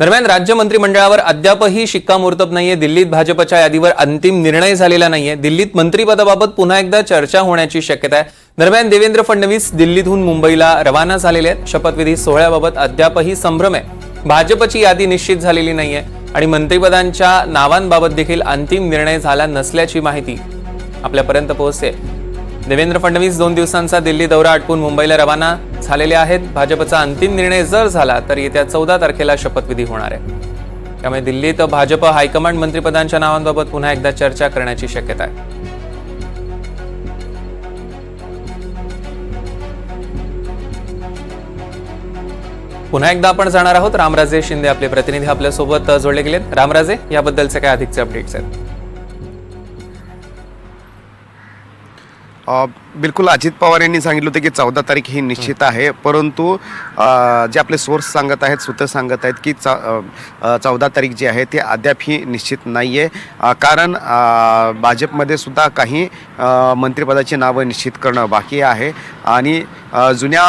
दरम्यान राज्य मंत्रिमंडळावर अद्यापही शिक्कामोर्तब नाहीये. दिल्लीत भाजपच्या यादीवर अंतिम निर्णय झालेला नाहीये. दिल्लीत मंत्रिपदाबाबत पुन्हा एकदा चर्चा होण्याची शक्यता आहे. दरम्यान देवेंद्र फडणवीस दिल्लीतून मुंबईला रवाना झालेले आहेत. शपथविधी सोहळ्याबाबत अद्यापही संभ्रम आहे. भाजपची यादी निश्चित झालेली नाहीये आणि मंत्रिपदांच्या नावांबाबत देखील अंतिम निर्णय झाला नसल्याची माहिती आपल्यापर्यंत पोहोचते. देवेंद्र फडणवीस दोन दिवसांचा दिल्ली दौरा आटपून मुंबईला रवाना झालेले आहेत. भाजपचा अंतिम निर्णय जर झाला तर येत्या चौदा तारखेला शपथविधी होणार आहे. त्यामुळे दिल्लीत भाजप हायकमांड मंत्रिपदांच्या नावांबाबत पुन्हा एकदा चर्चा करण्याची शक्यता आहे. पुन्हा एकदा आपण जाणार आहोत. रामराजे शिंदे आपले प्रतिनिधी आपल्यासोबत जोडले गेलेत. रामराजे याबद्दलचे काय अधिकचे अपडेट्स आहेत? बिलकुल अजित पवार यांनी सांगितलं होतं की चौदा तारीख ही निश्चित आहे. परंतु जे आपले सोर्स सांगत आहेत सूत्र सांगत आहेत की चौदा तारीख जी आहे ती अद्याप ही निश्चित नाही आहे कारण भाजपमध्ये सुद्धा काही मंत्रिपदाची नावं निश्चित करणं बाकी आहे. आणि जुन्या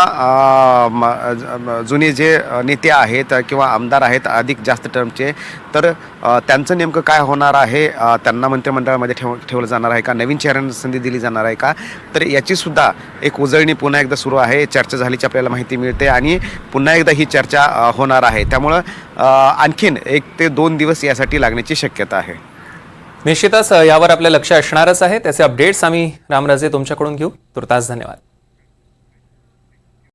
म- जुने जे नेते आहेत किंवा आमदार आहेत अधिक जास्त टर्मचे तर त्यांचं नेमकं काय होणार आहे? त्यांना मंत्रिमंडळामध्ये ठेव ठेवलं जाणार आहे का? नवीन चेहऱ्यांना संधी दिली जाणार आहे का? तर याचीसुद्धा एक उजळणी पुन्हा एकदा सुरू आहे. चर्चा झाल्याची आपल्याला माहिती मिळते आणि पुन्हा एकदा ही चर्चा होणार आहे. त्यामुळं आणखीन एक ते दोन दिवस यासाठी लागण्याची शक्यता आहे. निश्चितच यावर आपलं लक्ष असणारच आहे. त्याचे अपडेट्स आम्ही रामराजे तुमच्याकडून घेऊ. तुर्तास धन्यवाद.